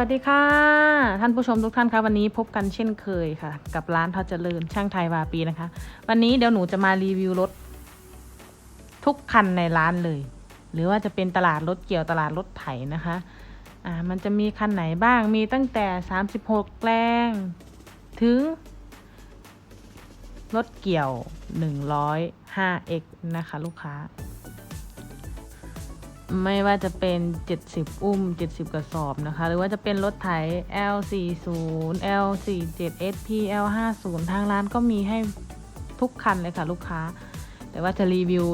วัสดีค่ะ ท่านผู้ชมทุกท่านคะวันนี้พบกันเช่นเคยค่ะ กับร้านทอเจริญช่างไทยวาปีนะคะ วันนี้เดี๋ยวหนูจะมารีวิวรถ ทุกคันในร้านเลย หรือว่าจะเป็นตลาดรถเกี่ยวตลาดรถไถนะคะอ่ามันจะมีคันไหนบ้างมีตั้งแต่ 36แรงถึง รถเกี่ยว 105x นะคะ ลูกค้า ไม่ว่าจะเป็น 70 อุ้ม 70 กระสอบนะคะ หรือว่าจะเป็นรถไถ L40 L47 SP L50 ทางร้านก็มีให้ทุกคันเลยค่ะลูกค้า แต่ว่าจะรีวิว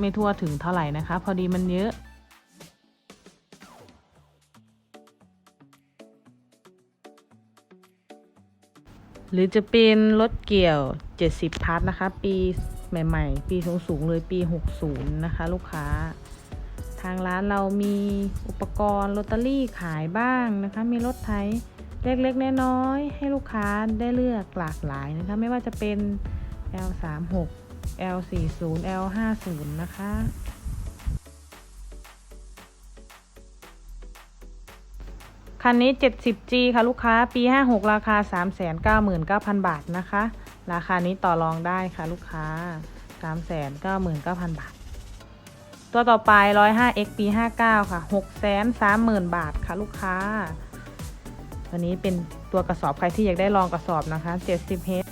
ไม่ทั่วถึงเท่าไหร่นะคะ พอดีมันเยอะหรือจะเป็นรถเกี่ยว 70 พัทนะคะ ปีใหม่ ๆ ปีสูงๆเลยปี 60 นะคะ ลูกค้า ทางร้านเรามีอุปกรณ์ลอตเตอรี่ขายบ้างนะคะ มีรถไถเล็กๆน้อยๆให้ลูกค้าได้เลือกหลากหลายนะคะ ไม่ว่าจะเป็น L36 L40 L50 นะคะคันนี้ 70G ค่ะ ลูกค้าปี 56 ราคา 399,000 บาทนะคะ ราคานี้ต่อรองได้ค่ะ ลูกค้า 399,000 บาท ตัวต่อไป 105x ปี 59 ค่ะ 630,000 บาทค่ะลูกค้า ตัวนี้เป็นตัวกระสอบใครที่อยากได้ลองกระสอบนะคะ 70h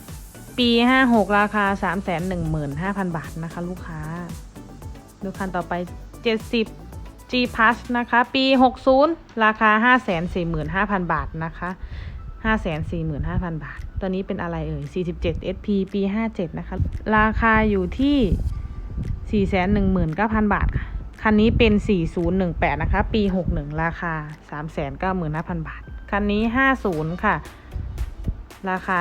ปี 56 ราคา 315,000 บาทนะคะ ลูกค้า ดูคันต่อไป 70 G Plus นะคะ ปี 60 ราคา 545,000 บาทนะคะ545,000 บาท ตัวนี้เป็นอะไรเอ่ย47 SP ปี 57 นะคะ ราคาอยู่ที่ 419,000 บาทค่ะ คันนี้เป็น 4018 นะคะ ปี 61 ราคา 395,000 บาท คันนี้ 50 ค่ะ ราคา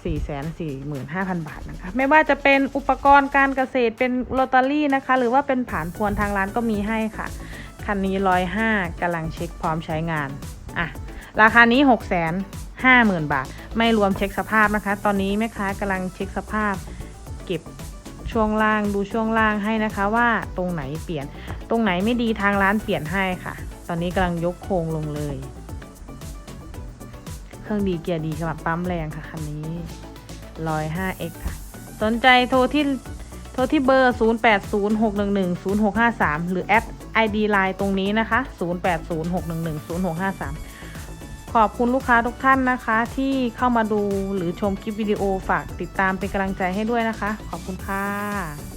445,000 บาทนะคะ ไม่ว่าจะเป็นอุปกรณ์การเกษตรเป็นลอตเตอรี่นะคะ หรือว่าเป็นผ่านพวนทางร้านก็มีให้ค่ะ คันนี้ 105กำลังเช็คพร้อมใช้งาน อะ ราคานี้ 650,000 บาท ไม่รวมเช็คสภาพนะคะ ตอนนี้แม่ค้ากำลังเช็คสภาพเก็บ ช่วงล่างดูช่วงล่างให้นะคะว่าตรงไหนเปลี่ยน ตรงไหนไม่ดีทางร้านเปลี่ยนให้ค่ะ ตอนนี้กำลังยกโครงลงเลย เครื่องดีเกียร์ดีสำหรับปั๊มแรงค่ะคันนี้ 105x ค่ะ สนใจโทรที่โทรที่เบอร์ 0806110653 หรือแอด ID Line ตรงนี้นะคะ 0806110653 ขอบคุณลูกค้าทุกท่านนะคะ ที่เข้ามาดูหรือชมคลิปวิดีโอฝากติดตามเป็นกำลังใจให้ด้วยนะคะ ขอบคุณค่ะ